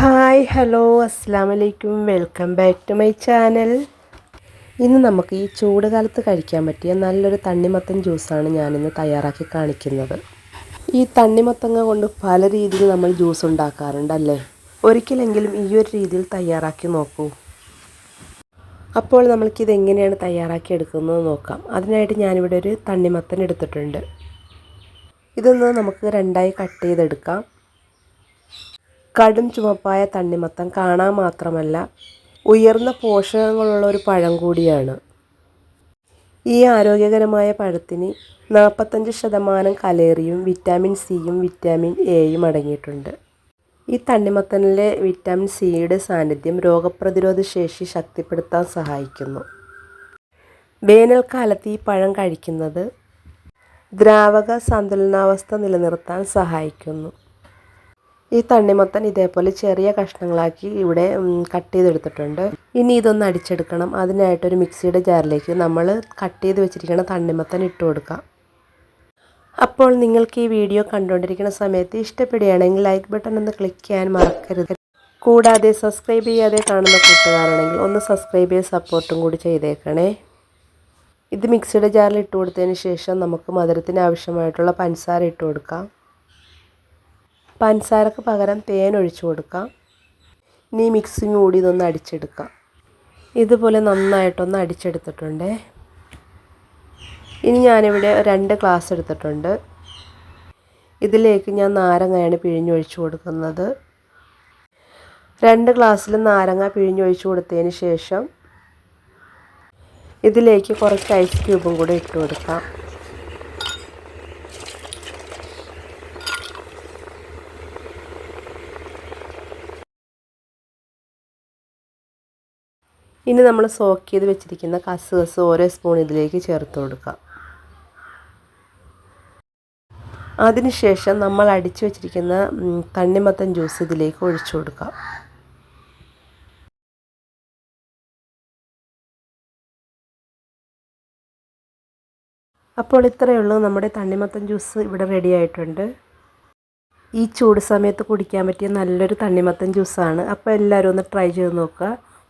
Hi hello അസ്സാം വലൈക്കും welcome back to my channel. ഇന്ന് നമുക്ക് ഈ ചൂട് കാലത്ത് കഴിക്കാൻ പറ്റിയ നല്ലൊരു തണ്ണിമത്തൻ ജ്യൂസാണ് ഞാനിന്ന് തയ്യാറാക്കി കാണിക്കുന്നത്. ഈ തണ്ണിമത്തങ്ങ കൊണ്ട് പല രീതിയിൽ നമ്മൾ ജ്യൂസ് ഉണ്ടാക്കാറുണ്ട് അല്ലേ? ഒരിക്കലെങ്കിലും ഈ ഒരു രീതിയിൽ തയ്യാറാക്കി നോക്കൂ. അപ്പോൾ നമ്മൾക്കിത് എങ്ങനെയാണ് തയ്യാറാക്കി എടുക്കുന്നത് നോക്കാം. അതിനായിട്ട് ഞാനിവിടെ ഒരു തണ്ണിമത്തൻ എടുത്തിട്ടുണ്ട്. ഇതൊന്ന് നമുക്ക് രണ്ടായി കട്ട് ചെയ്തെടുക്കാം. കടും ചുമപ്പായ തണ്ണിമത്തൻ കാണാൻ മാത്രമല്ല ഉയർന്ന പോഷകങ്ങളുള്ള ഒരു പഴം കൂടിയാണ്. ഈ ആരോഗ്യകരമായ പഴത്തിന് നാൽപ്പത്തഞ്ച് ശതമാനം കലേറിയും വിറ്റാമിൻ സിയും വിറ്റാമിൻ എയും അടങ്ങിയിട്ടുണ്ട്. ഈ തണ്ണിമത്തനിലെ വിറ്റാമിൻ സിയുടെ സാന്നിധ്യം രോഗപ്രതിരോധ ശേഷി ശക്തിപ്പെടുത്താൻ സഹായിക്കുന്നു. വേനൽക്കാലത്ത് ഈ പഴം കഴിക്കുന്നത് ദ്രാവക സന്തുലനാവസ്ഥ നിലനിർത്താൻ സഹായിക്കുന്നു. ഈ തണ്ണിമത്തൻ ഇതേപോലെ ചെറിയ കഷ്ണങ്ങളാക്കി ഇവിടെ കട്ട് ചെയ്തെടുത്തിട്ടുണ്ട്. ഇനി ഇതൊന്ന് അടിച്ചെടുക്കണം. അതിനായിട്ടൊരു മിക്സിയുടെ ജാറിലേക്ക് നമ്മൾ കട്ട് ചെയ്ത് വെച്ചിരിക്കുന്ന തണ്ണിമത്തൻ ഇട്ട് കൊടുക്കാം. അപ്പോൾ നിങ്ങൾക്ക് ഈ വീഡിയോ കണ്ടുകൊണ്ടിരിക്കുന്ന സമയത്ത് ഇഷ്ടപ്പെടുകയാണെങ്കിൽ ലൈക്ക് ബട്ടൺ ഒന്ന് ക്ലിക്ക് ചെയ്യാൻ മറക്കരുത്. കൂടാതെ സബ്സ്ക്രൈബ് ചെയ്യാതെ കാണുന്ന കൂട്ടുകാരാണെങ്കിൽ ഒന്ന് സബ്സ്ക്രൈബ് ചെയ്ത് സപ്പോർട്ടും കൂടി ചെയ്തേക്കണേ. ഇത് മിക്സിയുടെ ജാറിൽ ഇട്ട് കൊടുത്തതിന് ശേഷം നമുക്ക് മധുരത്തിന് ആവശ്യമായിട്ടുള്ള പഞ്ചസാര ഇട്ട് കൊടുക്കാം. പഞ്ചസാരക്ക് പകരം തേൻ ഒഴിച്ചു കൊടുക്കാം. ഇനി മിക്സിങ് കൂടി ഇതൊന്ന് അടിച്ചെടുക്കാം. ഇതുപോലെ നന്നായിട്ടൊന്ന് അടിച്ചെടുത്തിട്ടുണ്ട്. ഇനി ഞാനിവിടെ രണ്ട് ഗ്ലാസ് എടുത്തിട്ടുണ്ട്. ഇതിലേക്ക് ഞാൻ നാരങ്ങയാണ് പിഴിഞ്ഞൊഴിച്ചു കൊടുക്കുന്നത്. രണ്ട് ഗ്ലാസ്സിൽ നാരങ്ങ പിഴിഞ്ഞൊഴിച്ചു കൊടുത്തതിന് ശേഷം ഇതിലേക്ക് കുറച്ച് ഐസ് ക്യൂബും കൂടി ഇട്ട് കൊടുക്കാം. ഇനി നമ്മൾ സോക്ക് ചെയ്ത് വെച്ചിരിക്കുന്ന കസുകസ് ഓരോ സ്പൂൺ ഇതിലേക്ക് ചേർത്ത് കൊടുക്കാം. അതിനുശേഷം നമ്മൾ അടിച്ചു വെച്ചിരിക്കുന്ന തണ്ണിമത്തൻ ജ്യൂസ് ഇതിലേക്ക് ഒഴിച്ചു കൊടുക്കാം. അപ്പോൾ ഇത്രയേ ഉള്ളൂ. നമ്മുടെ തണ്ണിമത്തൻ ജ്യൂസ് ഇവിടെ റെഡി ആയിട്ടുണ്ട്. ഈ ചൂട് സമയത്ത് കുടിക്കാൻ പറ്റിയ നല്ലൊരു തണ്ണിമത്തൻ ജ്യൂസാണ് അപ്പോൾ എല്ലാവരും ഒന്ന് ട്രൈ ചെയ്ത് നോക്കുക.